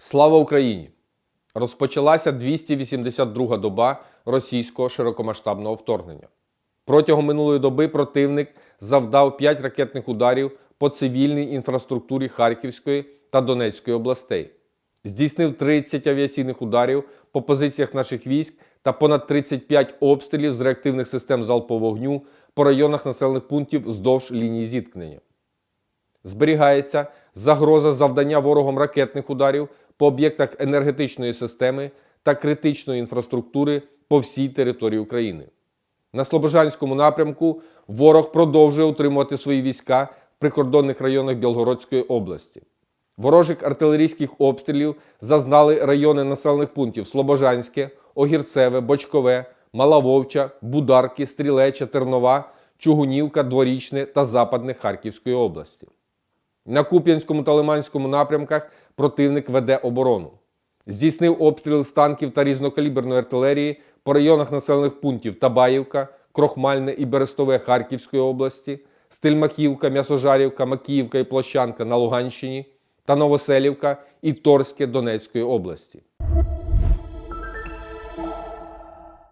Слава Україні! Розпочалася 282 доба російського широкомасштабного вторгнення. Протягом минулої доби противник завдав 5 ракетних ударів по цивільній інфраструктурі Харківської та Донецької областей, здійснив 30 авіаційних ударів по позиціях наших військ та понад 35 обстрілів з реактивних систем залпового вогню по районах населених пунктів вздовж лінії зіткнення. Зберігається загроза завдання ворогом ракетних ударів по об'єктах енергетичної системи та критичної інфраструктури по всій території України. На Слобожанському напрямку ворог продовжує утримувати свої війська в прикордонних районах Білгородської області. Ворожих артилерійських обстрілів зазнали райони населених пунктів Слобожанське, Огірцеве, Бочкове, Малавовча, Бударки, Стрілеча, Тернова, Чугунівка, Дворічне та Западне Харківської області. На Куп'янському та Лиманському напрямках противник веде оборону. Здійснив обстріл з танків та різнокаліберної артилерії по районах населених пунктів Табаївка, Крохмальне і Берестове Харківської області, Стельмахівка, М'ясожарівка, Макіївка і Площанка на Луганщині та Новоселівка і Торське Донецької області.